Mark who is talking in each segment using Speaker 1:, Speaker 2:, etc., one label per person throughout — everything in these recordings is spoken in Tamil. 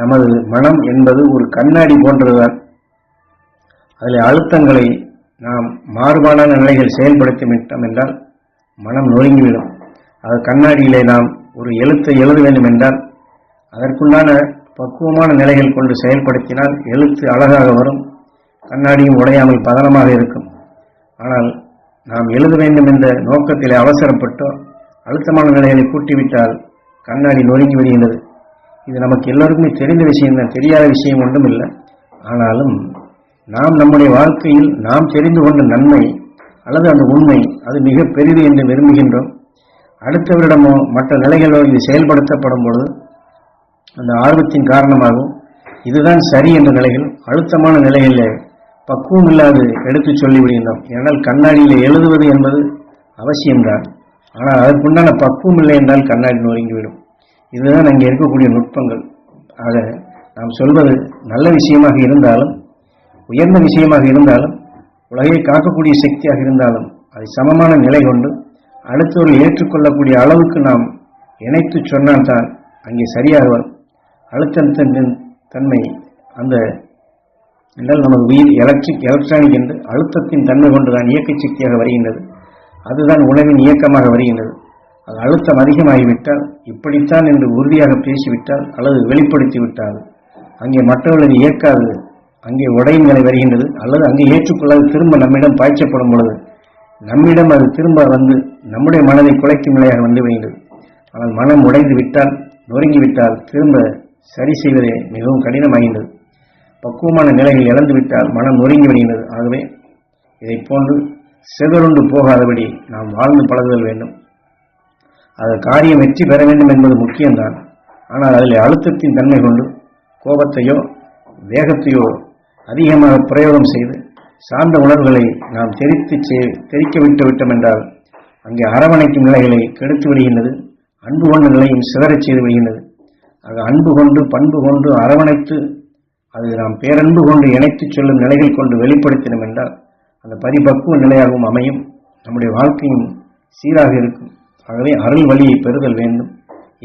Speaker 1: நமது மனம் என்பது ஒரு கண்ணாடி போன்றதுதான். அதில் அழுத்தங்களை நாம் மாறுபாடான நிலைகள் செயல்படுத்தி விட்டோம் என்றால் மனம் நொறுங்கிவிடும். அது கண்ணாடியிலே நாம் ஒரு எழுத்தை எழுத வேண்டும் என்றால் அதற்குண்டான பக்குவமான நிலைகள் கொண்டு செயல்படுத்தினால் எழுத்து அழகாக வரும் கண்ணாடியும் உடையாமல் பதனமாக இருக்கும். ஆனால் நாம் எழுத வேண்டும் என்ற நோக்கத்திலே அவசரப்பட்டோ அழுத்தமான நிலைகளை கூட்டிவிட்டால் கண்ணாடி நொறுங்கி விடுகின்றது. இது நமக்கு எல்லோருக்குமே தெரிந்த விஷயம்தான் தெரியாத விஷயம் ஒன்றும் இல்லை. ஆனாலும் நாம் நம்முடைய வாழ்க்கையில் நாம் தெரிந்து கொண்ட நன்மை அல்லது அந்த உண்மை அது மிக பெரிது என்று விரும்புகின்றோம். அடுத்தவரிடமோ மற்ற நிலைகளோ இது செயல்படுத்தப்படும் பொழுது அந்த ஆர்வத்தின் காரணமாகவும் இதுதான் சரி என்ற நிலைகள் அழுத்தமான நிலைகளில் பக்குவம் இல்லாது எடுத்து சொல்லிவிடுகின்றோம். ஏனால் கண்ணாடியில் எழுதுவது என்பது அவசியம்தான். ஆனால் அதற்குண்டான பக்குவம் இல்லை என்றால் கண்ணாடி நொறுங்கிவிடும். இதுதான் அங்கே இருக்கக்கூடிய நுட்பங்கள். ஆக நாம் சொல்வது நல்ல விஷயமாக இருந்தாலும் உயர்ந்த விஷயமாக இருந்தாலும் உலகை காக்கக்கூடிய சக்தியாக இருந்தாலும் அதை சமமான நிலை கொண்டு அடுத்தவர்கள் ஏற்றுக்கொள்ளக்கூடிய அளவுக்கு நாம் இணைத்து சொன்னால்தான் அங்கே சரியாக வரும். அழுத்தத்தின் தன்மை அந்த என்றால் நமது உயிர் எலக்ட்ரிக் எலக்ட்ரானிக் என்று அழுத்தத்தின் தன்மை கொண்டுதான் இயக்க சக்தியாக வருகின்றது. அதுதான் உணவின் இயக்கமாக வருகின்றது. அது அழுத்தம் அதிகமாகிவிட்டால் இப்படித்தான் என்று உறுதியாக பேசிவிட்டால் அல்லது வெளிப்படுத்தி விட்டால் அங்கே மற்றவர்களை இயக்காது அங்கே உடையும் நிலை வருகின்றது அல்லது அங்கே ஏற்றுக்கொள்ளாது திரும்ப நம்மிடம் பாய்ச்சப்படும் பொழுது நம்மிடம் அது திரும்ப வந்து நம்முடைய மனதை குலைக்கும் நிலையாக வந்து விடுகின்றது. ஆனால் மனம் உடைந்து விட்டால் நொறுங்கிவிட்டால் திரும்ப சரி செய்வதே மிகவும் கடினமாகின்றது. பக்குவமான நிலையில் இழந்துவிட்டால் மனம் நொறுங்கி விடுகின்றது. ஆகவே இதை போன்று செதறுண்டு போகாதபடி நாம் வாழ்ந்து பழகுதல் வேண்டும். அது காரியம் வெற்றி பெற வேண்டும் என்பது முக்கியம்தான். ஆனால் அதில் அழுத்தத்தின் தன்மை கொண்டு கோபத்தையோ வேகத்தையோ அதிகமாக பிரயோகம் செய்து சார்ந்த உணர்வுகளை நாம் தெரித்து செ- தெரிக்க விட்டு விட்டோம் என்றால் அங்கே அரவணைக்கும் நிலைகளை கெடுத்து விடுகின்றது அன்பு கொண்ட நிலையும் சிதறச் செய்து விடுகின்றது. ஆக அன்பு கொண்டு பண்பு கொண்டு அரவணைத்து அது நாம் பேரன்பு கொண்டு இணைத்துச் சொல்லும் நிலைகள் கொண்டு வெளிப்படுத்தினோம் என்றால் அந்த பரிபக்குவ நிலையாகவும் அமையும். நம்முடைய வாழ்க்கையும் சீராக இருக்கும். ஆகவே அருள் வழியை பெறுதல் வேண்டும்.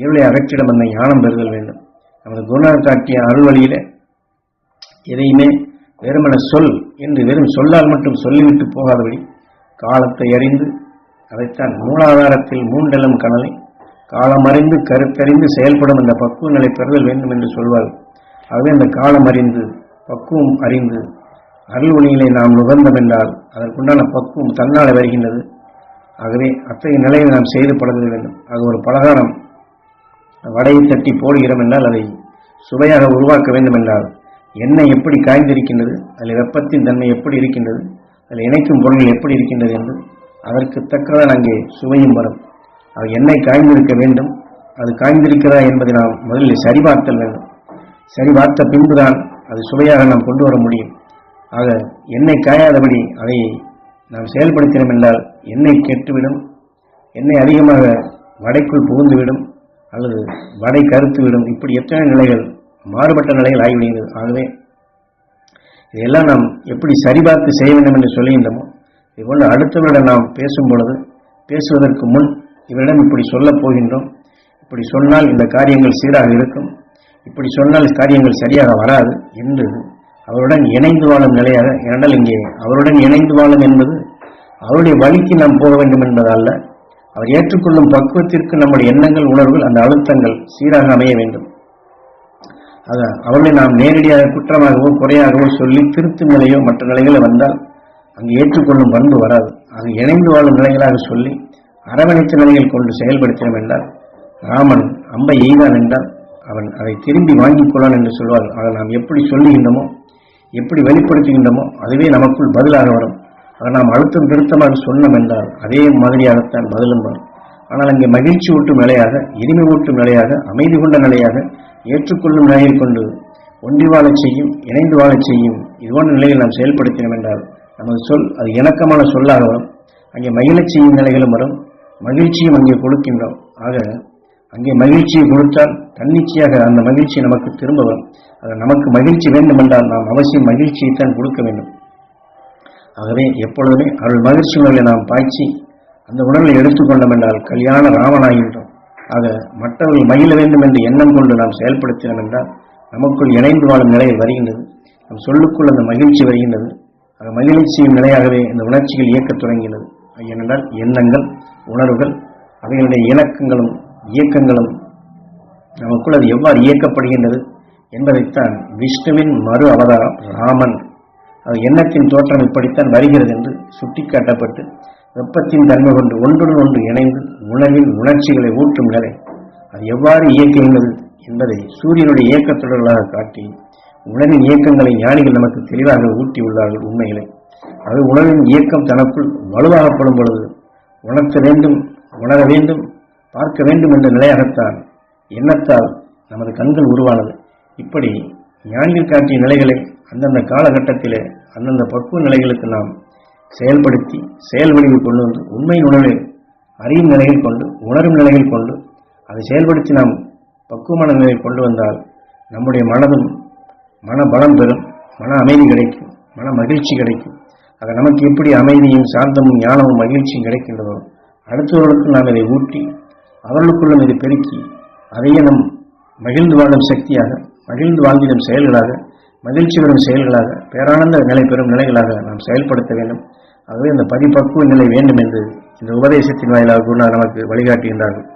Speaker 1: இருளை அகற்றிடம் அந்த ஞானம் பெறுதல் வேண்டும். நமது குருநாதர் காட்டிய அருள் வழியில எதையுமே வெறுமன சொல் என்று வெறும் சொல்லால் மட்டும் சொல்லிவிட்டு போகாதபடி காலத்தை அறிந்து அதைத்தான் மூலாதாரத்தில் மூண்டெழும் கனலை காலமறிந்து கருத்தறிந்து செயல்படும் அந்த பக்குவ நிலை பெறுதல் வேண்டும் என்று சொல்வார்கள். ஆகவே அந்த காலம் அறிந்து பக்குவம் அறிந்து அருள் ஒளியிலே நாம் நுகர்ந்தம் என்றால் அதற்குண்டான பக்குவம் தன்னால் வருகின்றது. ஆகவே அத்தகைய நிலையை நாம் செய்து பழக வேண்டும். அது ஒரு பலகாரம். வடையை தட்டி போடுகிறோம் என்றால் அதை சுவையாக உருவாக்க வேண்டும் என்றால் எண்ணெய் எப்படி காய்ந்திருக்கின்றது அதில் வெப்பத்தின் தன்மை எப்படி இருக்கின்றது அதில் இணைக்கும் பொருள்கள் எப்படி இருக்கின்றது என்று அதற்கு தக்கதான் அங்கே சுவையும் வரும். அது எண்ணெய் காய்ந்திருக்க வேண்டும். அது காய்ந்திருக்கிறதா என்பதை நாம் முதலில் சரிபார்த்தல் வேண்டும். சரிபார்த்த பின்புதான் அது சுவையாக நாம் கொண்டு வர முடியும். ஆக எண்ணெய் காயாதபடி அதை நாம் செயல்படுத்தினோம் என்றால் எண்ணெய் கெட்டுவிடும் எண்ணெய் அதிகமாக வடைக்குள் புகுந்துவிடும் அல்லது வடை கருத்துவிடும் இப்படி எத்தனை நிலைகள் மாறுபட்ட நிலைகள் ஆகிவிடுகிறது. ஆகவே இதையெல்லாம் நாம் எப்படி சரிபார்த்து செய்ய வேண்டும் என்று சொல்லுகின்றோமோ இதுபோன்று அடுத்தவரிடம் நாம் பேசும் பொழுது பேசுவதற்கு முன் இவரிடம் இப்படி சொல்லப் போகின்றோம். இப்படி சொன்னால் இந்த காரியங்கள் சீராக இருக்கும் இப்படி சொன்னால் காரியங்கள் சரியாக வராது என்று அவருடன் இணைந்து வாழும் நிலையாக ஏனென்றால் இங்கே அவருடன் இணைந்து வாழும் என்பது அவருடைய வழிக்கு நாம் போக வேண்டும் என்பதல்ல அவர் ஏற்றுக்கொள்ளும் பக்குவத்திற்கு நம்முடைய எண்ணங்கள் உணர்வுகள் அந்த அழுத்தங்கள் சீராக அமைய வேண்டும். அதான் அவர்களை நாம் நேரடியாக குற்றமாகவோ குறையாகவோ சொல்லி திருத்தும் நிலையோ மற்ற நிலைகளோ வந்தால் அங்கு ஏற்றுக்கொள்ளும் பண்பு வராது. அது இணைந்து வாழும் நிலைகளாக சொல்லி அரவணைத்த நிலையில் கொண்டு செயல்படுத்தினோம் என்றால் ராமன் அம்பை எய்தான் என்றால் அவன் அதை திரும்பி வாங்கிக் கொள்ளான் என்று சொல்வார் அதை நாம் எப்படி சொல்லுகின்றோமோ எப்படி வெளிப்படுத்துகின்றோமோ அதுவே நமக்குள் பதிலாக வரும். நாம் அழுத்தம் திருத்தமாக சொன்னோம் என்றால் அதே மாதிரியாகத்தான் பதிலும் வரும். ஆனால் அங்கே மகிழ்ச்சி ஊட்டும் நிலையாக இனிமை ஊட்டும் நிலையாக அமைதி கொண்ட நிலையாக ஏற்றுக்கொள்ளும் நிலையில் கொண்டு ஒன்றி வாழச் செய்யும் இணைந்து வாழச் செய்யும் இதுபோன்ற நிலையில் நாம் செயல்படுத்தினோம் என்றால் நமது சொல் அது இணக்கமான சொல்லாக வரும். அங்கே மகிழச் செய்யும் நிலைகளும் வரும். மகிழ்ச்சியும் அங்கே கொடுக்கின்றோம் ஆக அங்கே மகிழ்ச்சியை கொடுத்தால் தன்னிச்சையாக அந்த மகிழ்ச்சி நமக்கு திரும்ப வரும். அது நமக்கு மகிழ்ச்சி வேண்டும் என்றால் நாம் அவசியம் மகிழ்ச்சியைத்தான் கொடுக்க வேண்டும். ஆகவே எப்பொழுதுமே அருள் மகிழ்ச்சி உணர்வை நாம் பாய்ச்சி அந்த உணர்வை எடுத்துக்கொண்டோம் என்றால் கல்யாண ராமனாகின்றோம் ஆக மற்றவர்கள் மகிழ வேண்டும் என்று எண்ணம் கொண்டு நாம் செயல்படுத்தினோம் என்றால் நமக்குள் இணைந்து வாழும் நிலை வருகின்றது. நம் சொல்லுக்குள் அந்த மகிழ்ச்சி வருகின்றது. அந்த மகிழ்ச்சியின் நிலையாகவே இந்த உணர்ச்சிகள் இயக்கத் தொடங்கினது ஏனென்றால் எண்ணங்கள் உணர்வுகள் அவைகளுடைய இணக்கங்களும் இயக்கங்களும் நமக்குள் அது எவ்வாறு இயக்கப்படுகின்றது என்பதைத்தான் விஷ்ணுவின் மறு அவதாரம் ராமன். அது எண்ணத்தின் தோற்றம் இப்படித்தான் வருகிறது என்று சுட்டிக்காட்டப்பட்டு வெப்பத்தின் தன்மை கொண்டு ஒன்றுடன் ஒன்று இணைந்து உணவின் உணர்ச்சிகளை ஊற்றும் நிலை. அது எவ்வாறு இயக்குகின்றது என்பதை சூரியனுடைய இயக்கத்தொடர்களாக காட்டி உணவின் இயக்கங்களை ஞானிகள் நமக்கு தெளிவாக ஊட்டியுள்ளார்கள் உண்மைகளை அது உணவின் இயக்கம் தனக்குள் வலுவாகப்படும் பொழுது உணர்த்த வேண்டும் உணர வேண்டும் பார்க்க வேண்டும் என்ற நிலையாகத்தான் எண்ணத்தால் நமது கண்கள் உருவானது. இப்படி ஞானிகள் காட்டிய நிலைகளை அந்தந்த காலகட்டத்திலே அந்தந்த பக்குவ நிலைகளுக்கு நாம் செயல்படுத்தி செயல் வடிவில் கொண்டு வந்து உண்மை உணர்வை அறியும் நிலையில் கொண்டு உணரும் நிலையில் கொண்டு அதை செயல்படுத்தி நாம் பக்குவமான நிலையில் கொண்டு வந்தால் நம்முடைய மனதும் மன பலம் பெறும் மன அமைதி கிடைக்கும் மன மகிழ்ச்சி கிடைக்கும். அதை நமக்கு எப்படி அமைதியும் சாந்தமும் ஞானமும் மகிழ்ச்சியும் கிடைக்கின்றதோ அடுத்தவர்களுக்கு நாம் இதை ஊட்டி அவர்களுக்குள்ளும் இதை பெருக்கி அதையே நம் மகிழ்ந்து வாழும் சக்தியாக மகிழ்ந்து வாழ்ந்திடும் செயல்களாக மகிழ்ச்சி பெறும் செயல்களாக பேரானந்த நிலை பெறும் நிலைகளாக நாம் செயல்படுத்த வேண்டும். ஆகவே இந்த பரிபக்குவ நிலை வேண்டும் என்று இந்த உபதேசத்தின் வாயிலாக குருநாதர் நமக்கு வழிகாட்டுகின்றார்கள்.